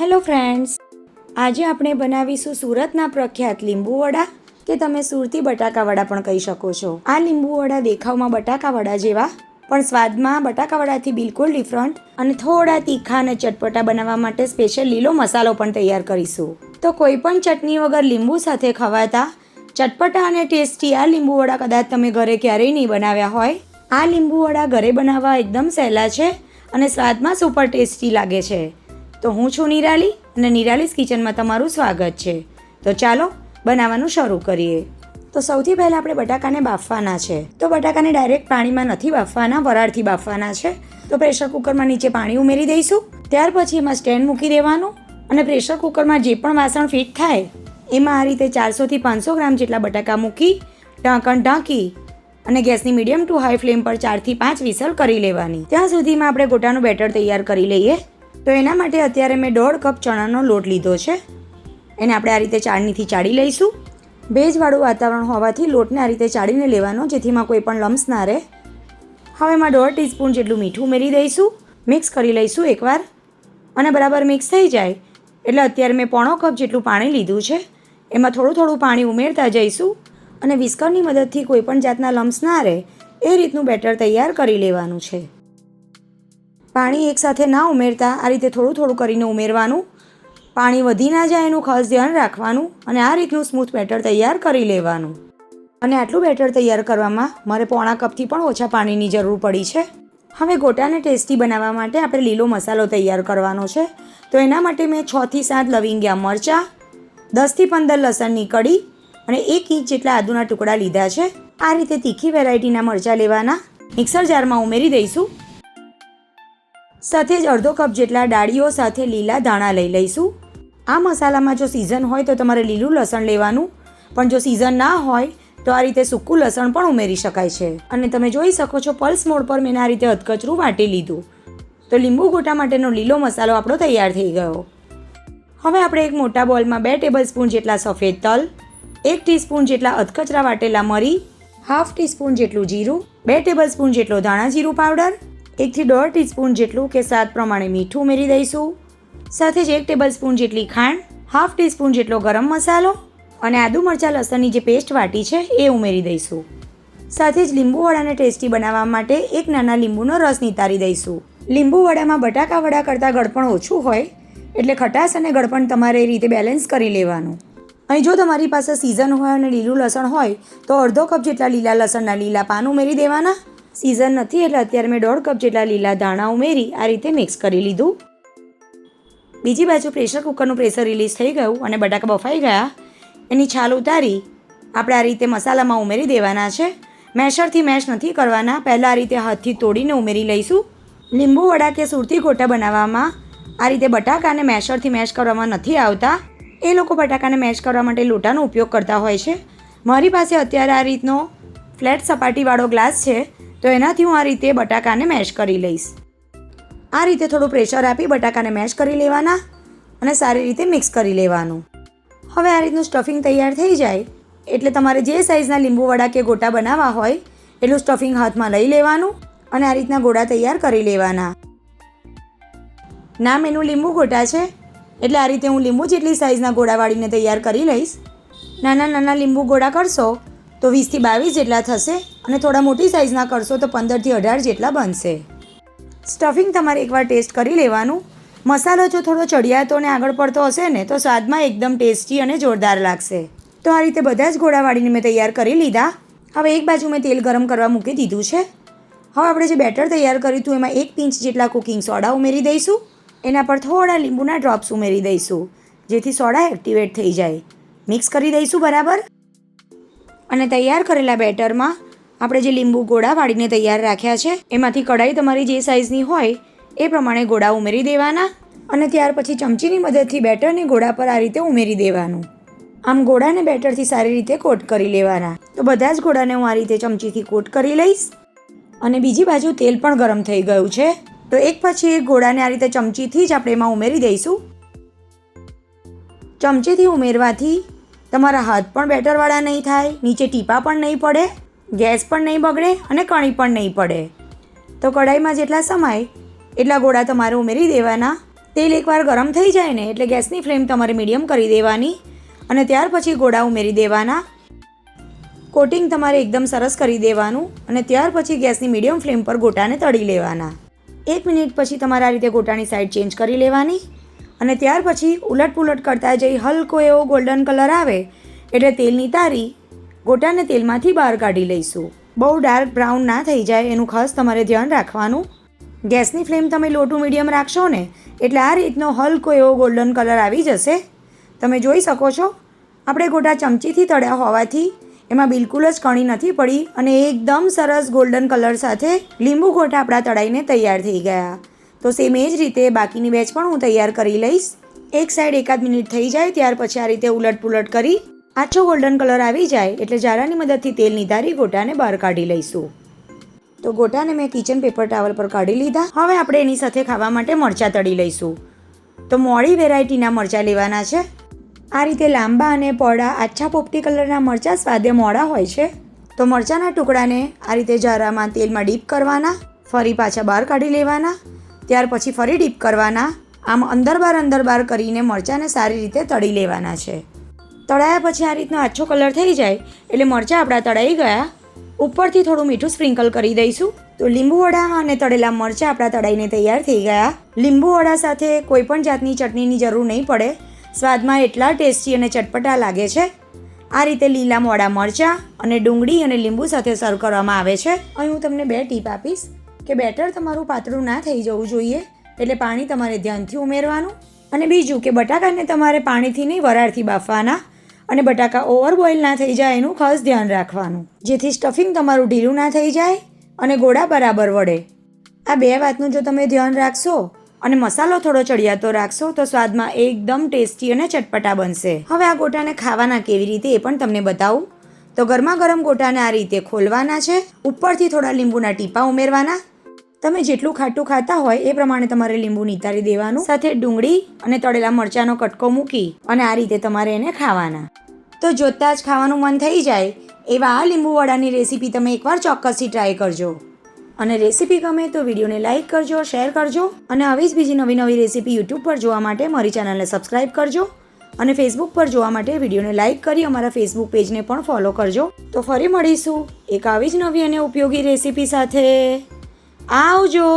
Hello friends, આજે આપણે બનાવીશું સુરતના પ્રખ્યાત લીંબુવડા કે તમે સુરતી બટાકાવડા પણ કહી શકો છો. આ લીંબુવડા દેખાવમાં બટાકાવડા જેવા, પણ સ્વાદમાં બટાકાવડાથી બિલકુલ ડિફરન્ટ અને થોડા તીખા અને ચટપટા બનાવવા માટે સ્પેશિયલ લીલો મસાલો પણ તૈયાર કરીશું. તો કોઈ પણ ચટણી વગર લીંબુ સાથે ખવાતા, ચટપટા અને ટેસ્ટી આ લીંબુવડા કદાચ તમે ઘરે ક્યારેય નહીં બનાવ્યા હોય. આ લીંબુવડા ઘરે બનાવવા એકદમ સહેલા છે અને સ્વાદમાં સુપર ટેસ્ટી લાગે છે. તો હું છું નિરાલી અને નિરાલીસ કિચનમાં તમારું સ્વાગત છે. તો ચાલો બનાવવાનું શરૂ કરીએ. તો સૌથી પહેલાં આપણે બટાકાને બાફવાના છે. તો બટાકાને ડાયરેક્ટ પાણીમાં નથી બાફવાના, વરાળથી બાફવાના છે. તો પ્રેશર કુકરમાં નીચે પાણી ઉમેરી દઈશું. ત્યાર પછી એમાં સ્ટેન્ડ મૂકી દેવાનું અને પ્રેશર કુકરમાં જે પણ વાસણ ફિટ થાય, એમાં આ રીતે ચારસોથી પાંચસો ગ્રામ જેટલા બટાકા મૂકી, ઢાંકણ ઢાંકી અને ગેસની મીડિયમ ટુ હાઈ ફ્લેમ પર ચારથી પાંચ વિસલ કરી લેવાની. ત્યાં સુધીમાં આપણે ગોટાનું બેટર તૈયાર કરી લઈએ. તો એના માટે અત્યારે મેં દોઢ કપ ચણાનો લોટ લીધો છે. એને આપણે આ રીતે ચાળણીથી ચાળી લઈશું. ભેજવાળું વાતાવરણ હોવાથી લોટને આ રીતે ચાળીને લેવાનો જેથી એમાં કોઈ પણ લમ્સ ના રહે. હવે એમાં દોઢ ટીસ્પૂન જેટલું મીઠું ઉમેરી દઈશું. મિક્સ કરી લઈશું એકવાર. અને બરાબર મિક્સ થઈ જાય, એટલે અત્યારે મેં પોણો કપ જેટલું પાણી લીધું છે. એમાં થોડું થોડું પાણી ઉમેરતા જઈશું અને વિસ્કરની મદદથી કોઈ પણ જાતના લમ્સ ના રહે, એ રીતનું બેટર તૈયાર કરી લેવાનું છે. પાણી એકસાથે ના ઉમેરતા આ રીતે થોડું થોડું કરીને ઉમેરવાનું. પાણી વધી ના જાય એનું ખાસ ધ્યાન રાખવાનું અને આ રીતનું સ્મૂથ બેટર તૈયાર કરી લેવાનું. અને આટલું બેટર તૈયાર કરવામાં મારે પોણા કપથી પણ ઓછા પાણીની જરૂર પડી છે. હવે ગોટાને ટેસ્ટી બનાવવા માટે આપણે લીલો મસાલો તૈયાર કરવાનો છે. તો એના માટે મેં છથી સાત લવિંગિયા મરચાં દસથી પંદર લસણની કડી અને એક ઇંચ જેટલા આદુના ટુકડા લીધા છે. આ રીતે તીખી વેરાયટીના મરચાં લેવાના. મિક્સર જારમાં ઉમેરી દઈશું. સાથે જ અડધો કપ જેટલા ડાળીઓ સાથે લીલા ધાણા લઈ લઈશું. આ મસાલામાં જો સિઝન હોય તો તમારે લીલું લસણ લેવાનું. પણ જો સિઝન ના હોય, તો આ રીતે સૂકું લસણ પણ ઉમેરી શકાય છે. અને તમે જોઈ શકો છો પલ્સ મોડ પર મેં આ રીતે અધકચરું વાટી લીધું. તો લીંબુ ગોટા માટેનો લીલો મસાલો આપણો તૈયાર થઈ ગયો. હવે આપણે એક મોટા બોલમાં બે ટેબલ સ્પૂન જેટલા સફેદ તલ, એક ટીસ્પૂન જેટલા અધકચરા વાટેલા મરી હાફ ટીસ્પૂન જેટલું જીરું, બે ટેબલ સ્પૂન જેટલો ધાણા જીરું પાવડર એકથી દોઢ ટીસ્પૂન જેટલું કે સ્વાદ પ્રમાણે મીઠું ઉમેરી દઈશું. સાથે જ એક ટેબલ સ્પૂન જેટલી ખાંડ, હાફ ટીસ્પૂન જેટલો ગરમ મસાલો અને આદુ મરચાં લસણની જે પેસ્ટ વાટી છે એ ઉમેરી દઈશું. સાથે જ લીંબુ વડાને ટેસ્ટી બનાવવા માટે એક નાના લીંબુનો રસ નિતારી દઈશું. લીંબુ વડામાં બટાકા વડા કરતાં ગળપણ ઓછું હોય, એટલે ખટાશ અને ગળપણ તમારે એ રીતે બેલેન્સ કરી લેવાનું. અહીં જો તમારી પાસે સિઝન હોય અને લીલું લસણ હોય, તો અડધો કપ જેટલા લીલા લસણના લીલા પાન ઉમેરી દેવાના. સિઝન નથી, એટલે અત્યારે મેં દોઢ કપ જેટલા લીલા ધાણા ઉમેરી આ રીતે મિક્સ કરી લીધું. બીજી બાજુ પ્રેશર કુકરનું પ્રેશર રિલીઝ થઈ ગયું અને બટાકા બફાઈ ગયા. એની છાલ ઉતારી. આપણે આ રીતે મસાલામાં ઉમેરી દેવાના છે. મેશરથી મેશ નથી કરવાના. પહેલાં આ રીતે હાથથી તોડીને ઉમેરી લઈશું. લીંબુ વડા કે સુરતી ગોટા બનાવવામાં આ રીતે બટાકાને મેશરથી મેશ કરવામાં નથી આવતા. એ લોકો બટાકાને મેશ કરવા માટે લોટાનો ઉપયોગ કરતા હોય છે. મારી પાસે અત્યારે આ રીતનો ફ્લેટ સપાટીવાળો ગ્લાસ છે. તો એનાથી હું આ રીતે બટાકાને મેશ કરી લઈશ. આ રીતે થોડું પ્રેશર આપી બટાકાને મેશ કરી લેવાના અને સારી રીતે મિક્સ કરી લેવાનું. હવે આ રીતનું સ્ટફિંગ તૈયાર થઈ જાય, એટલે તમારે જે સાઇઝના લીંબુવડા કે ગોટા બનાવવા હોય એટલું સ્ટફિંગ હાથમાં લઈ લેવાનું અને આ રીતના ગોળા તૈયાર કરી લેવાના. નામ એનું લીંબુ ગોટા છે, એટલે આ રીતે હું લીંબુ જેટલી સાઇઝના ગોળા વાળીને તૈયાર કરી લઈશ. નાના નાના લીંબુ ગોળા કરશો તો વીસથી બાવીસ જેટલા થશે. અને થોડા મોટી સાઇઝના કરશો તો પંદરથી અઢાર જેટલા બનશે. સ્ટફિંગ તમારે એકવાર ટેસ્ટ કરી લેવાનું. મસાલો જો થોડો ચડિયાતો અને આગળ પડતો હશે ને, તો સ્વાદમાં એકદમ ટેસ્ટી અને જોરદાર લાગશે. તો આ રીતે બધા જ ગોળાવાળીને મેં તૈયાર કરી લીધા. હવે એક બાજુ મેં તેલ ગરમ કરવા મૂકી દીધું છે. હવે આપણે જે બેટર તૈયાર કર્યું હતું એમાં એક પિંચ જેટલા કુકિંગ સોડા ઉમેરી દઈશું. એના પર થોડા લીંબુના ડ્રોપ્સ ઉમેરી દઈશું, જેથી સોડા એક્ટિવેટ થઈ જાય. મિક્સ કરી દઈશું બરાબર? અને તૈયાર કરેલા બેટરમાં આપણે જે લીંબુ ગોળા વાળીને તૈયાર રાખ્યા છે, એમાંથી કઢાઈ તમારી જે સાઇઝની હોય, એ પ્રમાણે ગોળા ઉમેરી દેવાના અને ત્યાર પછી ચમચીની મદદથી બેટરને ગોળા પર આ રીતે ઉમેરી દેવાનું. આમ ગોળાને બેટરથી સારી રીતે કોટ કરી લેવાના. તો બધા જ ગોળાને હું આ રીતે ચમચીથી કોટ કરી લઈશ. અને બીજી બાજુ તેલ પણ ગરમ થઈ ગયું છે. તો એક પછી એક ગોળાને આ રીતે ચમચીથી જ આપણે એમાં ઉમેરી દઈશું. ચમચીથી ઉમેરવાથી તમારા હાથ પણ બેટરવાળા નહીં થાય, નીચે ટીપા પણ નહીં પડે. ગેસ પણ નહીં બગડે અને કણી પણ નહીં પડે. તો કઢાઈમાં જેટલા સમાય, એટલા ગોળા તમારે ઉમેરી દેવાના. તેલ એકવાર ગરમ થઈ જાય ને એટલે ગેસની ફ્લેમ તમારે મીડિયમ કરી દેવાની અને ત્યાર પછી ગોળા ઉમેરી દેવાના. કોટિંગ તમારે એકદમ સરસ કરી દેવાનું અને ત્યાર પછી ગેસની મીડિયમ ફ્લેમ પર ગોટાને તળી લેવાના. એક મિનિટ પછી તમારે આ રીતે ગોટાની સાઈડ ચેન્જ કરી લેવાની અને ત્યાર પછી ઉલટ પુલટ કરતા જઈ હલકો એવો ગોલ્ડન કલર આવે, એટલે તેલની તારી ગોટાને તેલમાંથી બહાર કાઢી લઈશું. બહુ ડાર્ક બ્રાઉન ના થઈ જાય એનું ખાસ તમારે ધ્યાન રાખવાનું. ગેસની ફ્લેમ તમે લો ટુ મીડિયમ રાખશો ને, એટલે આ રીતનો હલકો એવો ગોલ્ડન કલર આવી જશે. તમે જોઈ શકો છો, આપણે ગોટા ચમચીથી તળ્યા હોવાથી એમાં બિલકુલ જ કણી નથી પડી અને એકદમ સરસ ગોલ્ડન કલર સાથે લીંબુ ગોટા આપણા તળાઈને તૈયાર થઈ ગયા. તો સેમ એ જ રીતે બાકીની બેચ પણ હું તૈયાર કરી લઈશ. એક સાઈડ એકાદ મિનિટ થઈ જાય, ત્યાર પછી આ રીતે ઉલટ પુલટ કરી આછો ગોલ્ડન કલર આવી જાય એટલે જારાની મદદથી તેલ નિધારી ગોટાને બહાર કાઢી લઈશું. તો ગોટાને મેં કિચન પેપર ટાવલ પર કાઢી લીધા. હવે આપણે એની સાથે ખાવા માટે મરચાં તળી લઈશું. તો મોડી વેરાયટીના મરચાં લેવાના છે. આ રીતે લાંબા અને પહોળા આછા પોપટી કલરના મરચાં સ્વાદે મોડા હોય છે. તો મરચાંના ટુકડાને આ રીતે જારામાં તેલમાં ડીપ કરવાના, ફરી પાછા બહાર કાઢી લેવાના, ત્યાર પછી ફરી ડીપ કરવાના. આમ અંદર બાર અંદર બાર કરીને મરચાંને સારી રીતે તળી લેવાના છે. તળાયા પછી આ રીતનો આછો કલર થઈ જાય એટલે મરચાં આપણા તળાઈ ગયા. ઉપરથી થોડું મીઠું સ્પ્રિંકલ કરી દઈશું. તો લીંબુ વડા અને તળેલા મરચાં આપણા તળાઈને તૈયાર થઈ ગયા. લીંબુ વડા સાથે કોઈ પણ જાતની ચટણીની જરૂર નહીં પડે. સ્વાદમાં એટલા ટેસ્ટી અને ચટપટા લાગે છે. આ રીતે લીલા મોડા મરચાં અને ડુંગળી અને લીંબુ સાથે સર્વ કરવામાં આવે છે. અહીં હું તમને બે ટીપ આપીશ કે બેટર તમારું પાતળું ના થઈ જવું જોઈએ, એટલે પાણી તમારે ધ્યાનથી ઉમેરવાનું અને બીજું કે બટાકાને તમારે પાણીથી નહીં વરાળથી બાફવાના. અને બટાકા ઓવર બોઇલ ના થઈ જાય એનું ખાસ ધ્યાન રાખવાનું. જેથી સ્ટફિંગ તમારું ઢીલું ના થઈ જાય અને ગોળા બરાબર વળે. આ બે વાતનું જો તમે ધ્યાન રાખશો અને મસાલો થોડો ચડિયાતો રાખશો, તો સ્વાદમાં એકદમ ટેસ્ટી અને ચટપટા બનશે. હવે આ ગોટાને ખાવાના કેવી રીતે એ પણ તમને બતાવું. તો ગરમા ગરમ ગોટાને આ રીતે ખોલવાના છે. ઉપરથી થોડા લીંબુના ટીપા ઉમેરવાના. તમે જેટલું ખાટું ખાતા હોય એ પ્રમાણે તમારે લીંબુ નિતારી દેવાનું. સાથે ડુંગળી અને તળેલા મરચાંનો કટકો મૂકી અને આ રીતે તમારે એને ખાવાના. તો જોતાં જ ખાવાનું મન થઈ જાય, એવા આ લીંબુવડાની રેસીપી તમે એકવાર ચોક્કસથી ટ્રાય કરજો. અને રેસીપી ગમે તો વિડીયોને લાઇક કરજો શેર કરજો, અને આવી જ બીજી નવી નવી રેસીપી યુટ્યુબ પર જોવા માટે મારી ચેનલને સબસ્ક્રાઇબ કરજો, અને ફેસબુક પર જોવા માટે વિડીયોને લાઇક કરી અમારા ફેસબુક પેજને પણ ફોલો કરજો. તો ફરી મળીશું એક આવી જ નવી અને ઉપયોગી રેસીપી સાથે. આવજો!